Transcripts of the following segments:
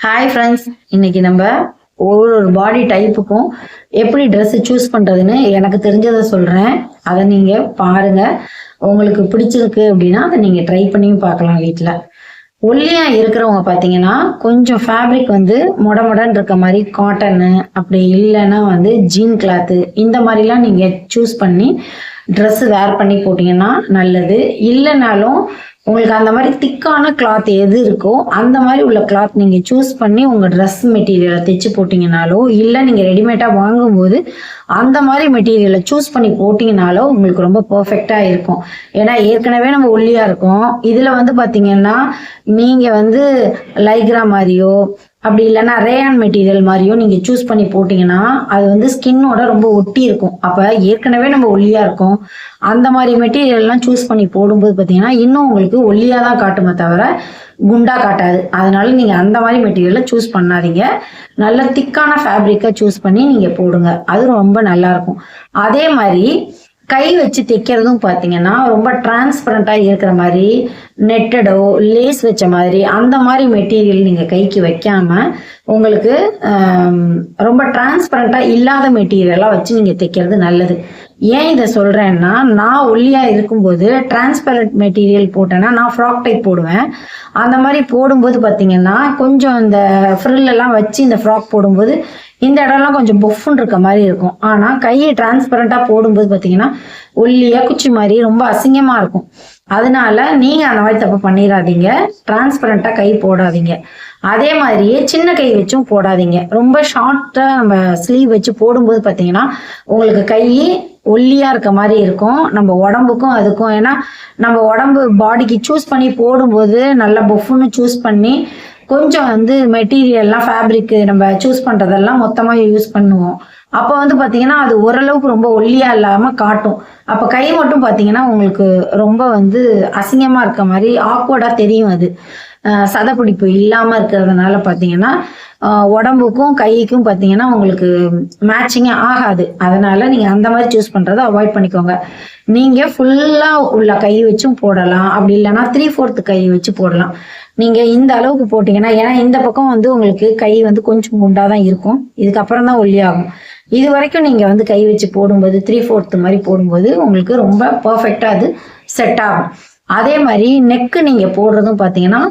Hi friends இன்னைக்கு நம்ம ஒவ்வொரு ஒரு பாடி டைப்புக்கும் எப்படி ட்ரெஸ்ஸு சூஸ் பண்ணுறதுன்னு எனக்கு தெரிஞ்சதை சொல்கிறேன் அதை நீங்கள் பாருங்கள் உங்களுக்கு பிடிச்சிருக்கு அப்படின்னா அதை நீங்கள் ட்ரை பண்ணியும் பார்க்கலாம் வீட்டில் ஒல்லியாக இருக்கிறவங்க பார்த்தீங்கன்னா கொஞ்சம் ஃபேப்ரிக் வந்து மொட மொடன்னு இருக்க மாதிரி காட்டனு அப்படி இல்லைன்னா வந்து ஜீன் கிளாத்து இந்த மாதிரிலாம் நீங்கள் சூஸ் பண்ணி ட்ரெஸ்ஸு வேர் பண்ணி போட்டிங்கன்னா நல்லது. இல்லைனாலும் உங்களுக்கு அந்த மாதிரி திக்கான கிளாத் எது இருக்கோ அந்த மாதிரி உள்ள கிளாத் நீங்கள் சூஸ் பண்ணி உங்கள் ட்ரெஸ் மெட்டீரியலை தைச்சு போட்டிங்கனாலோ இல்லை நீங்கள் ரெடிமேடாக வாங்கும்போது அந்த மாதிரி மெட்டீரியலை சூஸ் பண்ணி போட்டிங்கனாலோ உங்களுக்கு ரொம்ப பர்ஃபெக்டாக இருக்கும். ஏன்னா ஏற்கனவே நம்ம ஒல்லியாக இருக்கோம். இதில் வந்து பார்த்திங்கன்னா நீங்கள் வந்து லைக்ரா மாதிரியோ அப்படி இல்லைன்னா ரேயான் மெட்டீரியல் மாதிரியும் நீங்கள் சூஸ் பண்ணி போட்டிங்கன்னா அது வந்து ஸ்கின்னோட ரொம்ப ஒட்டி இருக்கும். அப்போ ஏற்கனவே நம்ம ஒல்லியாக இருக்கும். அந்த மாதிரி மெட்டீரியல்லாம் சூஸ் பண்ணி போடும்போது பார்த்தீங்கன்னா இன்னும் உங்களுக்கு ஒல்லியாக தான் காட்டுமே தவிர குண்டா காட்டாது. அதனால நீங்கள் அந்த மாதிரி மெட்டீரியலை சூஸ் பண்ணாதீங்க. நல்ல திக்கான ஃபேப்ரிக்கை சூஸ் பண்ணி நீங்கள் போடுங்க. அது ரொம்ப நல்லா இருக்கும். அதே மாதிரி கை வச்சு தைக்கிறதும் பார்த்தீங்கன்னா ரொம்ப டிரான்ஸ்பரண்ட்டாக இருக்கிற மாதிரி நெட்டடோ லேஸ் வச்ச மாதிரி அந்த மாதிரி மெட்டீரியல் நீங்கள் கைக்கு வைக்காம உங்களுக்கு ரொம்ப டிரான்ஸ்பரண்ட்டாக இல்லாத மெட்டீரியலாக வச்சு நீங்கள் தைக்கிறது நல்லது. ஏன் இதை சொல்கிறேன்னா நான் ஒல்லியாக இருக்கும்போது டிரான்ஸ்பரண்ட் மெட்டீரியல் போட்டேன்னா நான் ஃப்ராக் டைப் போடுவேன். அந்த மாதிரி போடும்போது பார்த்தீங்கன்னா கொஞ்சம் இந்த ஃப்ரில்லெல்லாம் வச்சு இந்த ஃப்ராக் போடும்போது இந்த இடம்லாம் கொஞ்சம் பொஃப்னு இருக்க மாதிரி இருக்கும். ஆனால் கையை டிரான்ஸ்பரண்ட்டாக போடும்போது பார்த்தீங்கன்னா ஒல்லியாக குச்சி மாதிரி ரொம்ப அசிங்கமாக இருக்கும். அதனால நீங்கள் அந்த மாதிரி தப்பு பண்ணிடாதீங்க டிரான்ஸ்பரண்ட்டாக கை போடாதீங்க. அதே மாதிரியே சின்ன கை வச்சும் போடாதீங்க. ரொம்ப ஷார்ட்டாக நம்ம ஸ்லீவ் வச்சு போடும்போது பார்த்தீங்கன்னா உங்களுக்கு கை ஒல்லியாக இருக்க மாதிரி இருக்கும். நம்ம உடம்புக்கும் அதுக்கும். ஏன்னா நம்ம உடம்பு பாடிக்கு சூஸ் பண்ணி போடும்போது நல்லா பொஃப்னு சூஸ் பண்ணி கொஞ்சம் வந்து மெட்டீரியல்லாம் ஃபேப்ரிக்கு நம்ம சூஸ் பண்ணுறதெல்லாம் மொத்தமாக யூஸ் பண்ணுவோம். அப்போ வந்து பார்த்தீங்கன்னா அது ஓரளவுக்கு ரொம்ப ஒல்லியாக இல்லாமல் காட்டும். அப்போ கை மட்டும் பார்த்தீங்கன்னா உங்களுக்கு ரொம்ப வந்து அசிங்கமாக இருக்க மாதிரி ஆக்வர்டாக தெரியும் அது. சதப்பிடிப்பு இல்லாமல் இருக்கிறதுனால பார்த்தீங்கன்னா உடம்புக்கும் கைக்கும் பார்த்தீங்கன்னா உங்களுக்கு மேட்சிங்கே ஆகாது. அதனால நீங்கள் அந்த மாதிரி சூஸ் பண்ணுறதை அவாய்ட் பண்ணிக்கோங்க. நீங்கள் ஃபுல்லாக உள்ள கை வச்சும் போடலாம். அப்படி இல்லைன்னா த்ரீ ஃபோர்த்து கை வச்சு போடலாம். நீங்கள் இந்த அளவுக்கு போட்டிங்கன்னா ஏன்னா இந்த பக்கம் வந்து உங்களுக்கு கை வந்து கொஞ்சம் குண்டாக தான் இருக்கும். இதுக்கப்புறம் தான் ஒல்லியாகும் இது வரைக்கும் நீங்கள் வந்து கை வச்சு போடும்போது த்ரீ ஃபோர்த்து மாதிரி போடும்போது உங்களுக்கு ரொம்ப பர்ஃபெக்டாக அது செட் ஆகும். அதே மாதிரி நெக்கு நீங்கள் போடுறதும் பார்த்தீங்கன்னா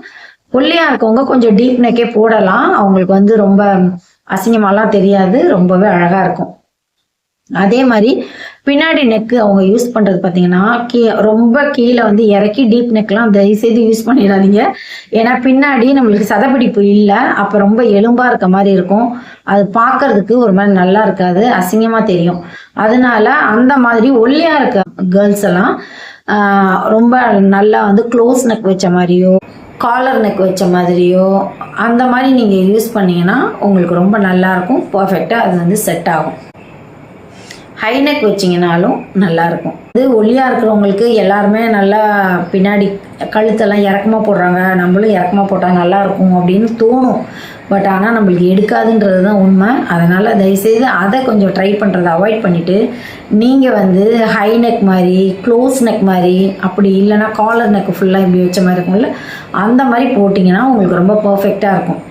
ஒல்லியா இருக்கவங்க கொஞ்சம் டீப் நெக்கே போடலாம். அவங்களுக்கு வந்து ரொம்ப அசிங்கமாலாம் தெரியாது. ரொம்பவே அழகாக இருக்கும். அதே மாதிரி பின்னாடி நெக்கு அவங்க யூஸ் பண்ணுறது பார்த்தீங்கன்னா கீ ரொம்ப கீழே வந்து இறக்கி டீப் நெக்லாம் தயவுசெய்து யூஸ் பண்ணிடாதீங்க. ஏன்னா பின்னாடி நம்மளுக்கு சதப்பிடிப்பு இல்லை. அப்போ ரொம்ப எலும்பாக இருக்க மாதிரி இருக்கும். அது பார்க்கறதுக்கு ஒரு மாதிரி நல்லா இருக்காது. அசிங்கமாக தெரியும். அதனால அந்த மாதிரி ஒல்லியாக இருக்க கேர்ள்ஸ் எல்லாம் ரொம்ப நல்லா வந்து க்ளோஸ் நெக் வச்ச மாதிரியோ காலர் நெக் வச்ச மாதிரியோ அந்த மாதிரி நீங்கள் யூஸ் பண்ணிங்கன்னா உங்களுக்கு ரொம்ப நல்லாயிருக்கும் பர்ஃபெக்டாக அது வந்து செட் ஆகும். ஹை நெக் வச்சிங்கனாலும் நல்லாயிருக்கும் இது ஒல்லியாக இருக்கிறவங்களுக்கு எல்லாருமே நல்லா பின்னாடி கழுத்தெல்லாம் இறக்கமாக போடுறாங்க. நம்மளும் இறக்கமாக போட்டால் நல்லாயிருக்கும் அப்படின்னு தோணும். பட் ஆனால் நம்மளுக்கு எடுக்காதுன்றது தான் உண்மை. அதனால் தயவுசெய்து அதை கொஞ்சம் ட்ரை பண்ணுறதை அவாய்ட் பண்ணிவிட்டு நீங்கள் வந்து ஹை நெக் மாதிரி க்ளோஸ் நெக் மாதிரி அப்படி இல்லைன்னா காலர் நெக் ஃபுல்லாக இப்படி வச்ச மாதிரி இருக்கும்ல அந்த மாதிரி போட்டிங்கன்னா உங்களுக்கு ரொம்ப பர்ஃபெக்டாக இருக்கும்.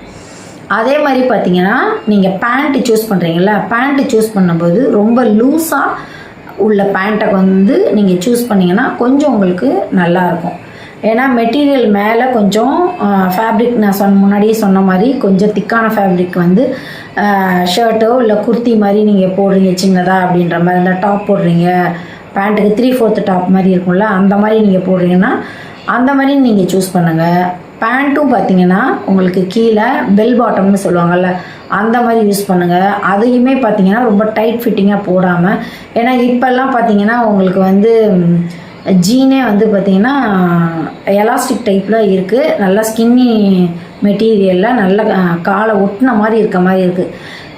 அதே மாதிரி பார்த்தீங்கன்னா நீங்கள் பேண்ட்டு சூஸ் பண்ணுறீங்களா பேண்ட்டு சூஸ் பண்ணும்போது ரொம்ப லூஸாக உள்ள பேண்ட்டை வந்து நீங்கள் சூஸ் பண்ணிங்கன்னா கொஞ்சம் உங்களுக்கு நல்லாயிருக்கும் ஏன்னா மெட்டீரியல் மேலே கொஞ்சம் ஃபேப்ரிக் நான் சொன்ன முன்னாடியே சொன்ன மாதிரி கொஞ்சம் திக்கான ஃபேப்ரிக் வந்து ஷர்ட்டோ இல்லை குர்த்தி மாதிரி நீங்கள் போடுறீங்க சின்னதாக அப்படின்ற மாதிரி இந்த டாப் போடுறீங்க பேண்ட்டுக்கு த்ரீ ஃபோர்த்து டாப் மாதிரி இருக்கும்ல அந்த மாதிரி நீங்கள் போடுறீங்கன்னா அந்த மாதிரி நீங்கள் சூஸ் பண்ணுங்கள் பேண்ட்டும் பார்த்தீங்கன்னா உங்களுக்கு கீழே பெல் பாட்டம்னு சொல்லுவாங்கல்ல அந்த மாதிரி யூஸ் பண்ணுங்கள் அதையுமே பார்த்தீங்கன்னா ரொம்ப டைட் ஃபிட்டிங்காக போடாமல் ஏன்னா இப்போல்லாம் பார்த்தீங்கன்னா உங்களுக்கு வந்து ஜீனே வந்து பார்த்திங்கன்னா எலாஸ்டிக் டைப்பில் இருக்குது நல்லா ஸ்கின்னி மெட்டீரியலில் நல்ல காலை ஒட்டின மாதிரி இருக்க மாதிரி இருக்குது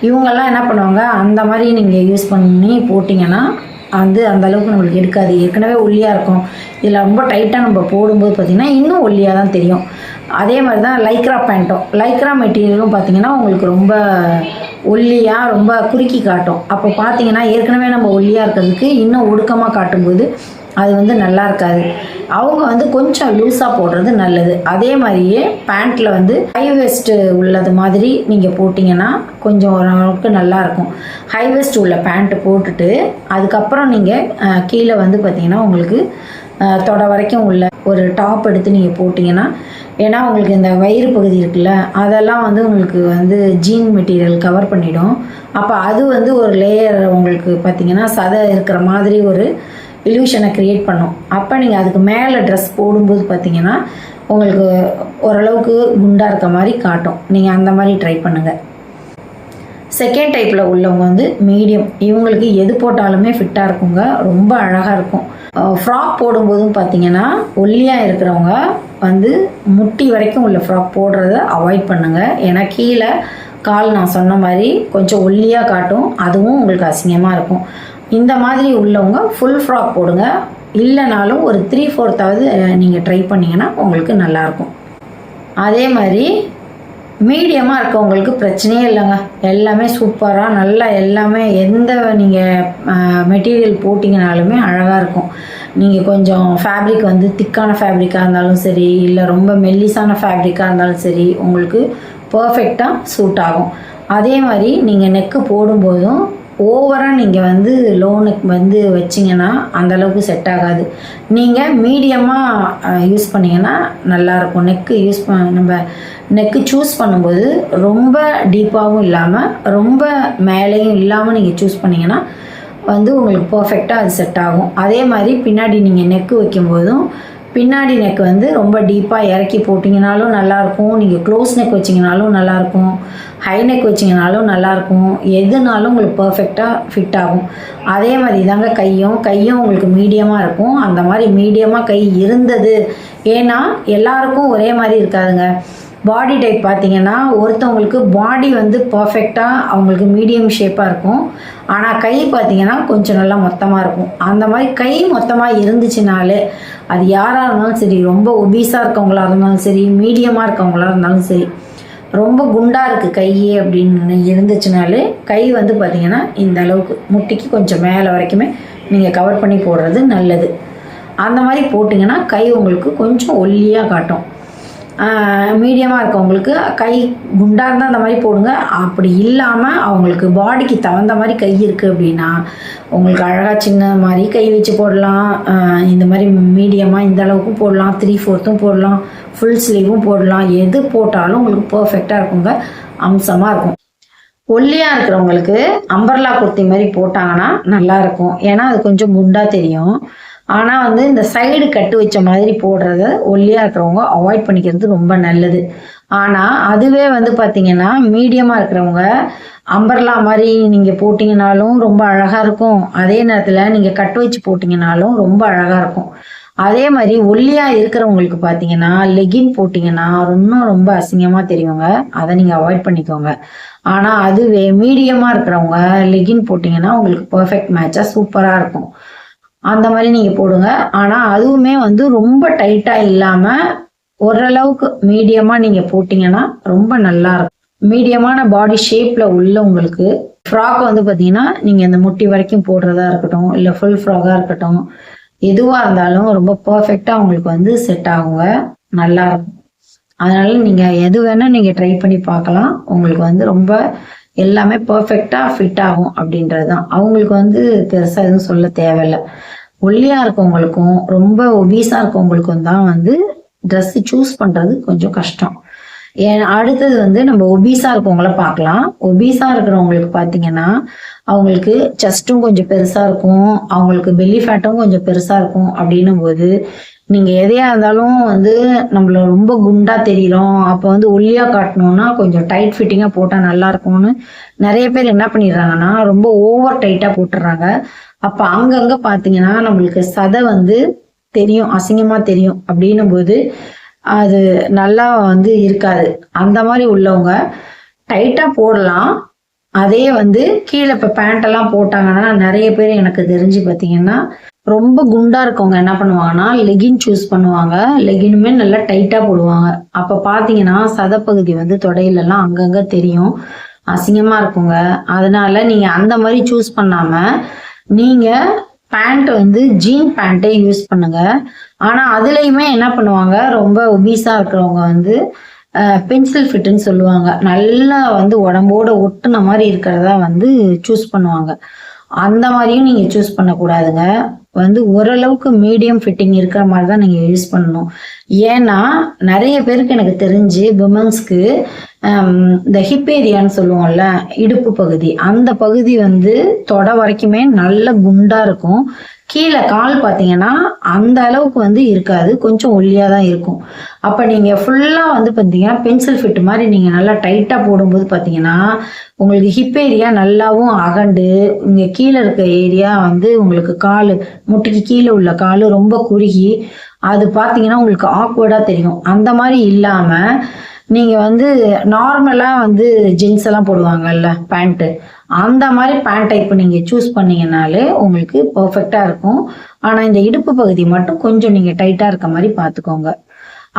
இவங்கெல்லாம் என்ன பண்ணுவாங்க அந்த மாதிரி நீங்கள் யூஸ் பண்ணி போட்டிங்கன்னா வந்து அந்த அளவுக்கு நம்மளுக்கு எடுக்காது. ஏற்கனவே ஒல்லியாக இருக்கும். இதில் ரொம்ப டைட்டாக நம்ம போடும்போது பார்த்திங்கன்னா இன்னும் ஒல்லியாக தான் தெரியும். அதே மாதிரி தான் லைக்ரா பேண்ட்டும் லைக்ரா மெட்டீரியலும் பார்த்திங்கன்னா உங்களுக்கு ரொம்ப ஒல்லியாக ரொம்ப குறுக்கி காட்டும். அப்போ பார்த்தீங்கன்னா ஏற்கனவே நம்ம ஒல்லியாக இருக்கிறதுக்கு இன்னும் ஒடுக்கமாக காட்டும்போது அது வந்து நல்லா இருக்காது. அவங்க வந்து கொஞ்சம் லூஸாக போடுறது நல்லது. அதே மாதிரியே பேண்ட்டில் வந்து ஹை வெஸ்ட்டு உள்ளது மாதிரி நீங்கள் போட்டிங்கன்னா கொஞ்சம் ஓரளவுக்கு நல்லா இருக்கும். ஹை வெஸ்ட் உள்ள பேண்ட்டு போட்டுட்டு அதுக்கப்புறம் நீங்கள் கீழே வந்து பார்த்தீங்கன்னா உங்களுக்கு தொட தொடை வரைக்கும் உள்ள ஒரு டாப் எடுத்து நீங்கள் போட்டிங்கன்னா ஏன்னா உங்களுக்கு இந்த வயிறு பகுதி இருக்குல்ல அதெல்லாம் வந்து உங்களுக்கு வந்து ஜீன் மெட்டீரியல் கவர் பண்ணிடும். அப்போ அது வந்து ஒரு லேயர் உங்களுக்கு பார்த்தீங்கன்னா சதை இருக்கிற மாதிரி ஒரு இல்யூஷனை க்ரியேட் பண்ணும். அப்போ நீங்கள் அதுக்கு மேலே ட்ரெஸ் போடும்போது பார்த்தீங்கன்னா உங்களுக்கு ஓரளவுக்கு குண்டாக இருக்க மாதிரி காட்டும். நீங்கள் அந்த மாதிரி ட்ரை பண்ணுங்கள் செகண்ட் டைப்பில் உள்ளவங்க வந்து மீடியம் இவங்களுக்கு எது போட்டாலுமே ஃபிட்டாக இருக்குங்க. ரொம்ப அழகாக இருக்கும். ஃப்ராக் போடும்போதும் பார்த்தீங்கன்னா ஒல்லியாக இருக்கிறவங்க வந்து முட்டி வரைக்கும் உள்ள ஃப்ராக் போடுறத அவாய்ட் பண்ணுங்கள் ஏன்னா கீழே கால் நான் சொன்ன மாதிரி கொஞ்சம் ஒல்லியாக காட்டும். அதுவும் உங்களுக்கு அசிங்கமாக இருக்கும். இந்த மாதிரி உள்ளவங்க ஃபுல் ஃப்ராக் போடுங்க. இல்லைனாலும் ஒரு த்ரீ ஃபோர்த்தாவது நீங்கள் ட்ரை பண்ணிங்கன்னா உங்களுக்கு நல்லாயிருக்கும். அதே மாதிரி மீடியமாக இருக்கவங்களுக்கு பிரச்சனையே இல்லைங்க. எல்லாமே சூப்பராக நல்லா எல்லாமே எந்த நீங்கள் மெட்டீரியல் போட்டிங்கனாலுமே அழகாக இருக்கும். நீங்கள் கொஞ்சம் ஃபேப்ரிக் வந்து திக்கான ஃபேப்ரிக்காக இருந்தாலும் சரி இல்லை ரொம்ப மெல்லிசான ஃபேப்ரிக்காக இருந்தாலும் சரி உங்களுக்கு பர்ஃபெக்டாக சூட் ஆகும். அதே மாதிரி நீங்கள் நெக்கு போடும்போதும் ஓவராக நீங்கள் வந்து லோனுக்கு வந்து வச்சிங்கன்னா அந்த அளவுக்கு செட் ஆகாது. நீங்கள் மீடியமாக யூஸ் பண்ணிங்கன்னா நல்லாயிருக்கும் நெக்கு யூஸ் ப நம்ம நெக்கு சூஸ் பண்ணும்போது ரொம்ப டீப்பாகவும் இல்லாமல் ரொம்ப மேலேயும் இல்லாமல் நீங்கள் சூஸ் பண்ணிங்கன்னா வந்து உங்களுக்கு பர்ஃபெக்டாக அது செட் ஆகும். அதே மாதிரி பின்னாடி நீங்கள் நெக்கு வைக்கும்போதும் பின்னாடி நெக் வந்து ரொம்ப டீப்பாக இறக்கி போட்டிங்கனாலும் நல்லாயிருக்கும். நீங்கள் க்ளோஸ் நெக் வச்சிங்கனாலும் நல்லாயிருக்கும். ஹை நெக் வச்சிங்கனாலும் நல்லாயிருக்கும். எதுனாலும் உங்களுக்கு பர்ஃபெக்டாக ஃபிட் ஆகும். அதே மாதிரி தாங்க கையும். கையும் உங்களுக்கு மீடியமாக இருக்கும். அந்த மாதிரி மீடியமாக கை இருந்தது. ஏன்னா எல்லாருக்கும் ஒரே மாதிரி இருக்காதுங்க. பாடி டைப் பார்த்தீங்கன்னா ஒருத்தவங்களுக்கு பாடி வந்து பர்ஃபெக்டாக அவங்களுக்கு மீடியம் ஷேப்பாக இருக்கும். ஆனால் கை பார்த்தீங்கன்னா கொஞ்சம் நல்லா மொத்தமாக இருக்கும். அந்த மாதிரி கை மொத்தமாக இருந்துச்சுனாலே அது யாராக இருந்தாலும் சரி ரொம்ப ஒபீஸாக இருக்கவங்களா இருந்தாலும் சரி மீடியமாக இருக்கவங்களா இருந்தாலும் சரி ரொம்ப குண்டாக இருக்குது கையே அப்படின்னு இருந்துச்சுனாலே கை வந்து பார்த்தீங்கன்னா இந்த அளவுக்கு முட்டிக்கு கொஞ்சம் மேலே வரைக்குமே நீங்கள் கவர் பண்ணி போடுறது நல்லது. அந்த மாதிரி போட்டிங்கன்னா கை உங்களுக்கு கொஞ்சம் ஒல்லியாக காட்டும். மீடியமாக இருக்கவங்களுக்கு கை குண்டாக இருந்தால் அந்த மாதிரி போடுங்க. அப்படி இல்லாமல் அவங்களுக்கு பாடிக்கு தகுந்த மாதிரி கை இருக்குது அப்படின்னா உங்களுக்கு அழகாக சின்ன மாதிரி கை வச்சு போடலாம். இந்த மாதிரி மீடியமாக இந்த அளவுக்கு போடலாம். த்ரீ ஃபோர்த்தும் போடலாம். ஃபுல் ஸ்லீவும் போடலாம். எது போட்டாலும் உங்களுக்கு பர்ஃபெக்டாக இருக்குங்க. அம்சமாக இருக்கும். ஒல்லியாக இருக்கிறவங்களுக்கு அம்பர்லா குர்த்தி மாதிரி போட்டாங்கன்னா நல்லா இருக்கும். ஏன்னா அது கொஞ்சம் குண்டாக தெரியும். ஆனால் வந்து இந்த சைடு கட்டு வச்ச மாதிரி போடுறத ஒல்லியாக இருக்கிறவங்க அவாய்ட் பண்ணிக்கிறது ரொம்ப நல்லது. ஆனால் அதுவே வந்து பார்த்தீங்கன்னா மீடியமாக இருக்கிறவங்க அம்பர்லா மாதிரி நீங்கள் போட்டிங்கனாலும் ரொம்ப அழகாக இருக்கும். அதே நேரத்தில் நீங்கள் கட்டு வச்சு போட்டிங்கனாலும் ரொம்ப அழகாக இருக்கும். அதே மாதிரி ஒல்லியாக இருக்கிறவங்களுக்கு பார்த்தீங்கன்னா லெகின் போட்டிங்கன்னா இன்னும் ரொம்ப அசிங்கமாக தெரியுங்க. அதை நீங்கள் அவாய்ட் பண்ணிக்கோங்க. ஆனால் அதுவே மீடியமாக இருக்கிறவங்க லெகின் போட்டிங்கன்னா உங்களுக்கு பர்ஃபெக்ட் மேட்சாக சூப்பராக இருக்கும். அந்த மாதிரி நீங்கள் போடுங்க. ஆனால் அதுவுமே வந்து ரொம்ப டைட்டாக இல்லாமல் ஓரளவுக்கு மீடியமாக நீங்கள் போட்டிங்கன்னா ரொம்ப நல்லா இருக்கும். மீடியமான பாடி ஷேப்பில் உள்ளவங்களுக்கு ஃப்ராக் வந்து பார்த்தீங்கன்னா நீங்கள் இந்த முட்டி வரைக்கும் போடுறதா இருக்கட்டும் இல்லை ஃபுல் ஃப்ராகாக இருக்கட்டும் எதுவாக இருந்தாலும் ரொம்ப பர்ஃபெக்டாக உங்களுக்கு வந்து செட் ஆகுங்க. நல்லா இருக்கும். அதனால நீங்கள் எது வேணால் நீங்கள் ட்ரை பண்ணி பார்க்கலாம். உங்களுக்கு வந்து ரொம்ப எல்லாமே பர்ஃபெக்டாக ஃபிட் ஆகும் அப்படின்றது தான் அவங்களுக்கு வந்து பெருசாக எதுவும் சொல்ல தேவையில்ல. ஒல்லியாக இருக்கவங்களுக்கும் ரொம்ப ஒபீஸாக இருக்கவங்களுக்கும் தான் வந்து ட்ரெஸ்ஸு சூஸ் பண்ணுறது கொஞ்சம் கஷ்டம். ஏன் அடுத்தது வந்து நம்ம ஒபீஸாக இருக்கவங்கள பார்க்கலாம். ஒபீஸாக இருக்கிறவங்களுக்கு பார்த்தீங்கன்னா அவங்களுக்கு செஸ்ட்டும் கொஞ்சம் பெருசாக இருக்கும். அவங்களுக்கு பெல்லி ஃபேட்டும் கொஞ்சம் பெருசாக இருக்கும் அப்படின்னும் போது நீங்கள் எதையா இருந்தாலும் வந்து நம்மள ரொம்ப குண்டா தெரியிறோம். அப்போ வந்து ஒல்லியா காட்டணும்னா கொஞ்சம் டைட் ஃபிட்டிங்காக போட்டால் நல்லா இருக்கும்னு நிறைய பேர் என்ன பண்ணிடுறாங்கன்னா ரொம்ப ஓவர் டைட்டாக போட்டுடுறாங்க அப்போ அங்கங்கே பார்த்தீங்கன்னா நம்மளுக்கு சதை வந்து தெரியும் அசிங்கமாக தெரியும். அப்படின்னும் போது அது நல்லா வந்து இருக்காது. அந்த மாதிரி உள்ளவங்க டைட்டாக போடலாம். அதே வந்து கீழே இப்போ பேண்ட்டெல்லாம் போட்டாங்கன்னா நிறைய பேர் எனக்கு தெரிஞ்சு பார்த்தீங்கன்னா ரொம்ப குண்டா இருக்கவங்க என்ன பண்ணுவாங்கன்னா லெகின் சூஸ் பண்ணுவாங்க. லெகினுமே நல்லா டைட்டாக போடுவாங்க. அப்போ பார்த்தீங்கன்னா சதப்பகுதி வந்து தொடையிலலாம் அங்கங்கே தெரியும். அசிங்கமாக இருக்குங்க. அதனால நீங்கள் அந்த மாதிரி சூஸ் பண்ணாமல் நீங்கள் பேண்ட் வந்து ஜீன் பேண்ட்டே யூஸ் பண்ணுங்க. ஆனா அதுலயுமே என்ன பண்ணுவாங்க ரொம்ப ஒபீஸா இருக்கிறவங்க வந்து பென்சில் ஃபிட்டுன்னு சொல்லுவாங்க. நல்லா வந்து உடம்போட ஒட்டுன மாதிரி இருக்கிறதா வந்து சூஸ் பண்ணுவாங்க. அந்த மாதிரியும் நீங்க சூஸ் பண்ணக்கூடாதுங்க. வந்து ஓரளவுக்கு மீடியம் ஃபிட்டிங் இருக்கிற மாதிரி தான் நீங்க யூஸ் பண்ணணும். ஏன்னா நிறைய பேருக்கு எனக்கு தெரிஞ்சு விமன்ஸ்க்கு இந்த ஹிப் ஏரியான்னு சொல்லுவோம்ல இடுப்பு பகுதி. அந்த பகுதி வந்து தொட வரைக்குமே நல்ல குண்டா இருக்கும். கீழே கால் பார்த்தீங்கன்னா அந்த அளவுக்கு வந்து இருக்காது. கொஞ்சம் ஒல்லியாக தான் இருக்கும். அப்போ நீங்கள் ஃபுல்லாக வந்து பார்த்தீங்கன்னா பென்சில் ஃபிட் மாதிரி நீங்கள் நல்லா டைட்டாக போடும்போது பார்த்தீங்கன்னா உங்களுக்கு ஹிப் ஏரியா நல்லாவும் அகண்டு இங்கே கீழே இருக்க ஏரியா வந்து உங்களுக்கு கால் முட்டிக்கு கீழே உள்ள கால் ரொம்ப குறுகி அது பார்த்தீங்கன்னா உங்களுக்கு ஆக்வர்டாக தெரியும். அந்த மாதிரி இல்லாமல் நீங்கள் வந்து நார்மலாக வந்து ஜென்ஸ் எல்லாம் போடுவாங்கல்ல பேண்ட்டு அந்த மாதிரி பேண்ட் டைப் நீங்கள் சூஸ் பண்ணீங்கனாலே உங்களுக்கு பர்ஃபெக்டாக இருக்கும். ஆனால் இந்த இடுப்பு பகுதி மட்டும் கொஞ்சம் நீங்கள் டைட்டாக இருக்க மாதிரி பார்த்துக்கோங்க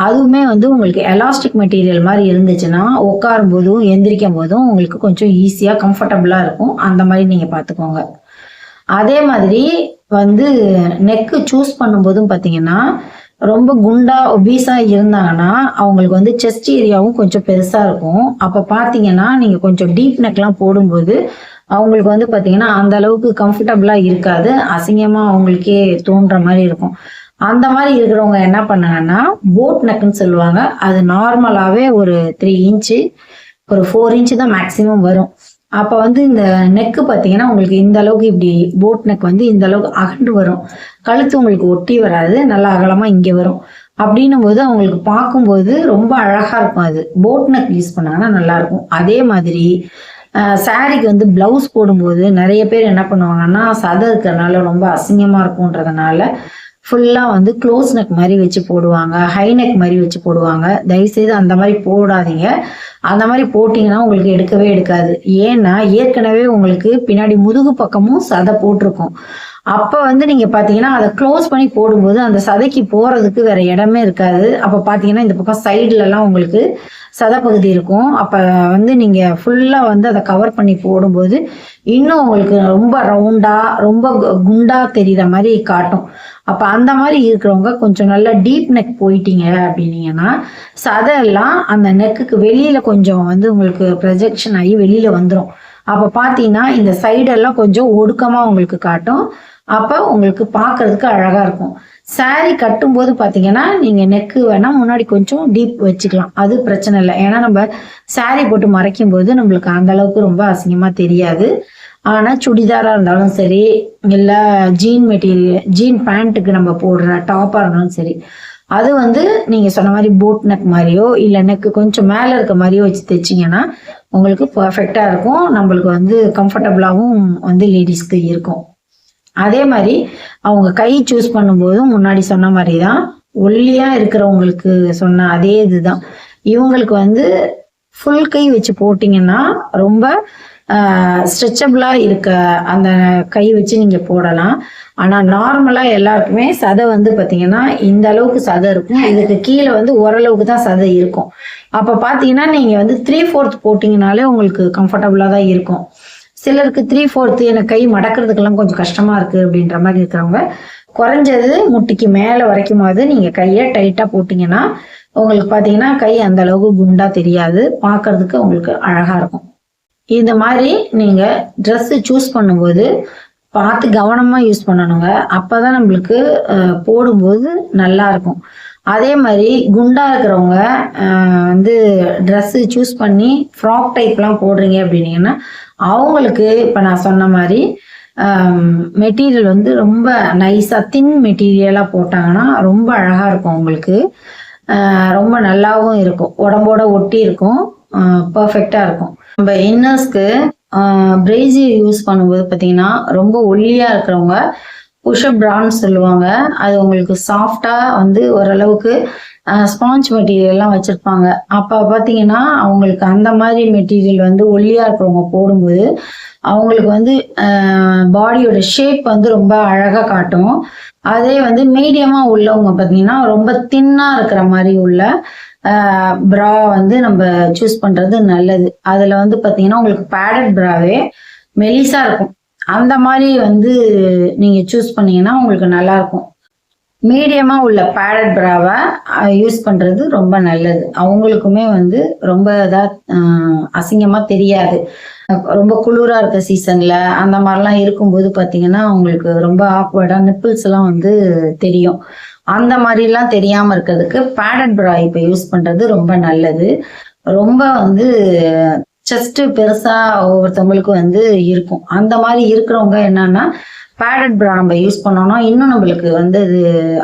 அதுவுமே வந்து உங்களுக்கு எலாஸ்டிக் மெட்டீரியல் மாதிரி இருந்துச்சுன்னா உட்காரும் போதும் எந்திரிக்கும் போதும் உங்களுக்கு கொஞ்சம் ஈஸியாக கம்ஃபர்டபுளாக இருக்கும். அந்த மாதிரி நீங்கள் பார்த்துக்கோங்க அதே மாதிரி வந்து நெக்கு சூஸ் பண்ணும்போதும் பார்த்தீங்கன்னா ரொம்ப குண்டா ஒபீஸா இருந்தாங்கன்னா அவங்களுக்கு வந்து செஸ்ட் ஏரியாவும் கொஞ்சம் பெருசா இருக்கும். அப்ப பாத்தீங்கன்னா நீங்க கொஞ்சம் டீப் நெக்லாம் போடும்போது அவங்களுக்கு வந்து பாத்தீங்கன்னா அந்த அளவுக்கு கம்ஃபர்டபுளா இருக்காது. அசிங்கமா அவங்களுக்கே தோன்ற மாதிரி இருக்கும். அந்த மாதிரி இருக்கிறவங்க என்ன பண்ணாங்கன்னா போட் நெக்குன்னு சொல்லுவாங்க. அது நார்மலாவே ஒரு த்ரீ இன்ச்சு ஒரு ஃபோர் இன்ச்சு தான் மேக்சிமம் வரும். அப்போ வந்து இந்த நெக்கு பார்த்தீங்கன்னா உங்களுக்கு இந்த அளவுக்கு இப்படி போட் நெக் வந்து இந்த அளவுக்கு அகண்டு வரும். கழுத்து உங்களுக்கு ஒட்டி வராது நல்லா அகலமாக இங்கே வரும். அப்படின்னும் போது அவங்களுக்கு பார்க்கும்போது ரொம்ப அழகாக இருக்கும் அது. போட் நெக் யூஸ் பண்ணாங்கன்னா நல்லா இருக்கும். அதே மாதிரி சாரிக்கு வந்து பிளவுஸ் போடும்போது நிறைய பேர் என்ன பண்ணுவாங்கன்னா சதை இருக்கிறதுனால ரொம்ப அசிங்கமாக இருக்கும்ன்றதுனால ஃபுல்லாக வந்து க்ளோஸ் நெக் மாதிரி வச்சு போடுவாங்க ஹை நெக் மாதிரி வச்சு போடுவாங்க. தயவுசெய்து அந்த மாதிரி போடாதீங்க. அந்த மாதிரி போட்டிங்கன்னா உங்களுக்கு எடுக்கவே எடுக்காது. ஏன்னா ஏற்கனவே உங்களுக்கு பின்னாடி முதுகு பக்கமும் சதை போட்டிருக்கும். அப்போ வந்து நீங்கள் பார்த்தீங்கன்னா அதை க்ளோஸ் பண்ணி போடும்போது அந்த சதைக்கு போகிறதுக்கு வேற இடமே இருக்காது. அப்போ பார்த்தீங்கன்னா இந்த பக்கம் சைட்லலாம் உங்களுக்கு சதைப்பகுதி இருக்கும். அப்போ வந்து நீங்கள் ஃபுல்லாக வந்து அதை கவர் பண்ணி போடும்போது இன்னும் உங்களுக்கு ரொம்ப ரவுண்டாக ரொம்ப குண்டாக தெரிகிற மாதிரி காட்டும். அப்போ அந்த மாதிரி இருக்கிறவங்க கொஞ்சம் நல்லா டீப் நெக் போயிட்டீங்க அப்படின்னீங்கன்னா சதை எல்லாம் அந்த நெக்குக்கு வெளியில் கொஞ்சம் வந்து உங்களுக்கு ப்ரொஜெக்ஷன் ஆகி வெளியில் வந்துடும் அப்போ பார்த்தீங்கன்னா இந்த சைடெல்லாம் கொஞ்சம் ஒடுக்கமாக உங்களுக்கு காட்டும். அப்போ உங்களுக்கு பார்க்கறதுக்கு அழகாக இருக்கும். சாரி கட்டும்போது பார்த்தீங்கன்னா நீங்கள் நெக்கு வேணால் முன்னாடி கொஞ்சம் டீப் வச்சுக்கலாம். அது பிரச்சனை இல்லை. ஏன்னா நம்ம சாரி போட்டு மறைக்கும் போது நம்மளுக்கு அந்த அளவுக்கு ரொம்ப அசிங்கமாக தெரியாது. ஆனால் சுடிதாராக இருந்தாலும் சரி இல்லை ஜீன் மெட்டீரியல் ஜீன் பேண்ட்டுக்கு நம்ம போடுற டாப்பாக இருந்தாலும் சரி அது வந்து நீங்கள் சொன்ன மாதிரி போட் நெக் மாதிரியோ இல்லை நெக்கு கொஞ்சம் மேலே இருக்க மாதிரியோ வச்சு தைச்சிங்கன்னா உங்களுக்கு பர்ஃபெக்டாக இருக்கும். நம்மளுக்கு வந்து கம்ஃபர்டபுளாகவும் வந்து லேடிஸ்க்கு இருக்கும். அதே மாதிரி அவங்க கை சூஸ் பண்ணும்போதும் முன்னாடி சொன்ன மாதிரி தான் ஒல்லியாக இருக்கிறவங்களுக்கு சொன்ன அதே இதுதான். இவங்களுக்கு வந்து ஃபுல் கை வச்சு போட்டிங்கன்னா ரொம்ப ஸ்ட்ரெச்சபிளாக இருக்க அந்த கை வச்சு நீங்கள் போடலாம். ஆனால் நார்மலாக எல்லாருக்குமே சதை வந்து பார்த்தீங்கன்னா இந்த அளவுக்கு சதை இருக்கும். இதுக்கு கீழே வந்து ஓரளவுக்கு தான் சதை இருக்கும். அப்போ பார்த்தீங்கன்னா நீங்கள் வந்து த்ரீ ஃபோர்த் போட்டிங்கனாலே உங்களுக்கு கம்ஃபர்டபுளாக தான் இருக்கும். சிலருக்கு த்ரீ ஃபோர்த்து எனக்கு கை மடக்கிறதுக்கெல்லாம் கொஞ்சம் கஷ்டமாக இருக்குது அப்படின்ற மாதிரி இருக்கிறவங்க குறைஞ்சது முட்டிக்கு மேலே வரைக்குமாவது நீங்கள் கையை டைட்டாக போட்டிங்கன்னா உங்களுக்கு பார்த்தீங்கன்னா கை அந்த அளவுக்கு குண்டா தெரியாது. பார்க்கறதுக்கு உங்களுக்கு அழகாக இருக்கும். இந்த மாதிரி நீங்கள் ட்ரெஸ்ஸு சூஸ் பண்ணும்போது பார்த்து கவனமாக யூஸ் பண்ணணுங்க. அப்போ தான் நம்மளுக்கு போடும்போது நல்லா இருக்கும். அதே மாதிரி குண்டா இருக்கிறவங்க வந்து ட்ரெஸ்ஸு சூஸ் பண்ணி ஃப்ராக் டைப்லாம் போடுறீங்க அப்படின்னீங்கன்னா அவங்களுக்கு இப்போ நான் சொன்ன மாதிரி மெட்டீரியல் வந்து ரொம்ப நைஸாக தின் மெட்டீரியலாக போட்டாங்கன்னா ரொம்ப அழகாக இருக்கும் அவங்களுக்கு ரொம்ப நல்லாவும் இருக்கும். உடம்போட ஒட்டி இருக்கும். பர்ஃபெக்டாக இருக்கும். நம்ம இன்னர்ஸ்க்கு பிரேசி யூஸ் பண்ணும்போது பார்த்தீங்கன்னா ரொம்ப ஒல்லியாக இருக்கிறவங்க புஷப் பிரான்னு சொல்லுவாங்க. அது உங்களுக்கு சாஃப்டாக வந்து ஓரளவுக்கு ஸ்பாஞ்ச் மெட்டீரியல்லாம் வச்சுருப்பாங்க. அப்போ பார்த்தீங்கன்னா அவங்களுக்கு அந்த மாதிரி மெட்டீரியல் வந்து ஒல்லியாக இருக்கிறவங்க போடும்போது அவங்களுக்கு வந்து பாடியோட ஷேப் வந்து ரொம்ப அழகாக காட்டும். அதே வந்து மீடியமாக உள்ளவங்க பார்த்தீங்கன்னா ரொம்ப தின்னாக இருக்கிற மாதிரி உள்ள ப்ரா வந்து நம்ம சூஸ் பண்ணுறது நல்லது. அதில் வந்து பார்த்தீங்கன்னா உங்களுக்கு பேடட் ப்ராவே மெலிசா இருக்கும். அந்த மாதிரி வந்து நீங்க சூஸ் பண்ணீங்கன்னா உங்களுக்கு நல்லா மீடியமா உள்ள பேடட் பிராவை யூஸ் பண்றது ரொம்ப நல்லது. அவங்களுக்குமே வந்து ரொம்ப இதா அஹ், அசிங்கமா தெரியாது. ரொம்ப குளிரா இருக்க சீசன்ல அந்த மாதிரிலாம் இருக்கும்போது பாத்தீங்கன்னா அவங்களுக்கு ரொம்ப ஆக்வர்டா நிப்பிள்ஸ் எல்லாம் வந்து தெரியும். அந்த மாதிரிலாம் தெரியாம இருக்கிறதுக்கு பேடட் பிரா இப்போ யூஸ் பண்றது ரொம்ப நல்லது. ரொம்ப வந்து செஸ்ட் பெருசா ஒவ்வொருத்தவங்களுக்கு வந்து இருக்கும். அந்த மாதிரி இருக்கிறவங்க என்னன்னா பேடட் ப்ரா நம்ம யூஸ் பண்ணோம்னா இன்னும் நம்மளுக்கு வந்து அது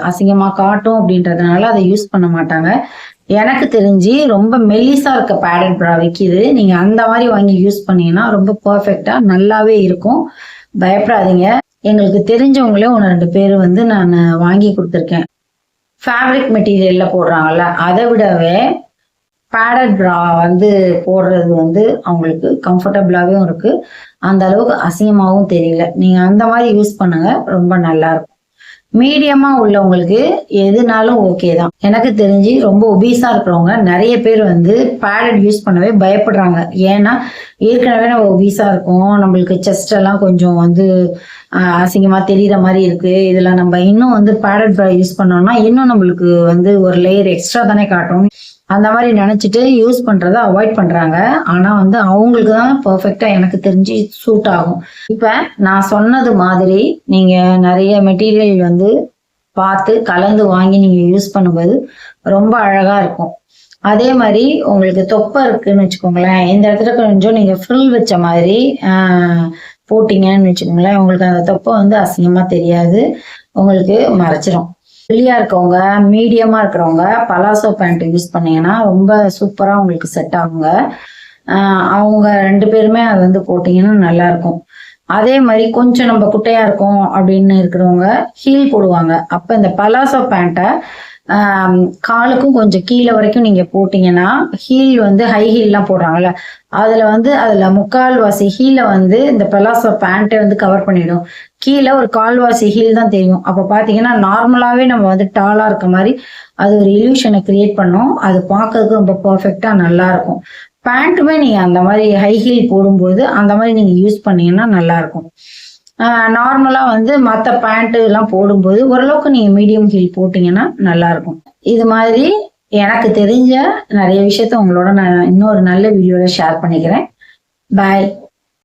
அசிங்கமா காட்டும் அப்படின்றதுனால அதை யூஸ் பண்ண மாட்டாங்க. எனக்கு தெரிஞ்சு ரொம்ப மெல்லிஸாக இருக்க பேடட் ப்ரா விற்கிது நீங்கள் அந்த மாதிரி வாங்கி யூஸ் பண்ணீங்கன்னா ரொம்ப பர்ஃபெக்டாக நல்லாவே இருக்கும். பயப்படாதீங்க. எங்களுக்கு தெரிஞ்சவங்களே ஒன்று ரெண்டு பேர் வந்து நான் வாங்கி கொடுத்துருக்கேன். ஃபேப்ரிக் மெட்டீரியலில் போடுறாங்கல்ல அதை விடவே பேடட் ப்ரா வந்து போடுறது வந்து அவங்களுக்கு கம்ஃபர்டபுளாகவும் இருக்குது அந்த அளவுக்கு அசிங்கமாகவும் தெரியல. நீங்க அந்த மாதிரி யூஸ் பண்ணுங்க ரொம்ப நல்லா இருக்கும் மீடியமா உள்ளவங்களுக்கு எதுனாலும் ஓகே தான். எனக்கு தெரிஞ்சு ரொம்ப ஒபீஸா இருக்கிறவங்க நிறைய பேர் வந்து பேடட் யூஸ் பண்ணவே பயப்படுறாங்க. ஏன்னா ஏற்கனவே நம்ம ஒபீஸா இருக்கோம் நம்மளுக்கு செஸ்ட் எல்லாம் கொஞ்சம் வந்து அசிங்கமா தெரியுற மாதிரி இருக்கு. இதுல நம்ம இன்னும் வந்து பேடட் யூஸ் பண்ணோம்னா இன்னும் நம்மளுக்கு வந்து ஒரு லேயர் எக்ஸ்ட்ரா தானே காட்டும் அந்த மாதிரி நினைச்சிட்டு யூஸ் பண்றத அவாய்ட் பண்றாங்க. ஆனா வந்து அவங்களுக்கு தான் பெர்ஃபெக்டா எனக்கு தெரிஞ்சு சூட் ஆகும். இப்ப நான் சொன்னது மாதிரி நீங்க நிறைய மெட்டீரியல் வந்து பார்த்து கலந்து வாங்கி நீங்க யூஸ் பண்ணும்போது ரொம்ப அழகா இருக்கும். அதே மாதிரி உங்களுக்கு தொப்பை இருக்குன்னு வச்சுக்கோங்களேன். இந்த இடத்துல கொஞ்சம் நீங்க ஃப்ரில் வச்ச மாதிரி போட்டிங்கன்னு போட்டீங்கன்னு வச்சுக்கோங்களேன். உங்களுக்கு அந்த தொப்பை வந்து அசிங்கமா தெரியாது. உங்களுக்கு மறைச்சிரும் வெளியாக இருக்கவங்க மீடியமா இருக்கிறவங்க பலாசோ பேண்ட் யூஸ் பண்ணீங்கன்னா ரொம்ப சூப்பரா உங்களுக்கு செட் ஆகுங்க. அவங்க ரெண்டு பேருமே அது வந்து போட்டிங்கன்னா நல்லா இருக்கும். அதே மாதிரி கொஞ்சம் நம்ம குட்டையா இருக்கோம் அப்படின்னு இருக்கிறவங்க ஹீல் போடுவாங்க. அப்ப இந்த பலாசோ பேண்ட்டை காலுக்கும் கொஞ்சம் கீழே வரைக்கும் நீங்க போட்டீங்கன்னா ஹீல் வந்து ஹை ஹீல்லாம் போடுறாங்கல்ல அதுல வந்து அதுல முக்கால்வாசி ஹீல வந்து இந்த பெலாசோ பேண்ட்டை வந்து கவர் பண்ணிடும். கீழே ஒரு கால்வாசி ஹீல் தான் தெரியும். அப்ப பாத்தீங்கன்னா நார்மலாவே நம்ம வந்து டாலா இருக்க மாதிரி அது ஒரு இல்யூஷனை கிரியேட் பண்ணும். அது பார்க்கறதுக்கு ரொம்ப பர்ஃபெக்டா நல்லா இருக்கும். பேண்ட்டுமே நீங்க அந்த மாதிரி ஹை ஹீல் போடும்போது அந்த மாதிரி நீங்க யூஸ் பண்ணீங்கன்னா நல்லா இருக்கும். நார்மலா வந்து மற்ற பேண்ட் எல்லாம் போடும்போது ஓரளவுக்கு நீங்க மீடியம் ஹீல் போட்டீங்கன்னா நல்லா இருக்கும் இது மாதிரி எனக்கு தெரிஞ்ச நிறைய விஷயத்த உங்களோட நான் இன்னொரு நல்ல வீடியோல ஷேர் பண்ணிக்கிறேன். பாய்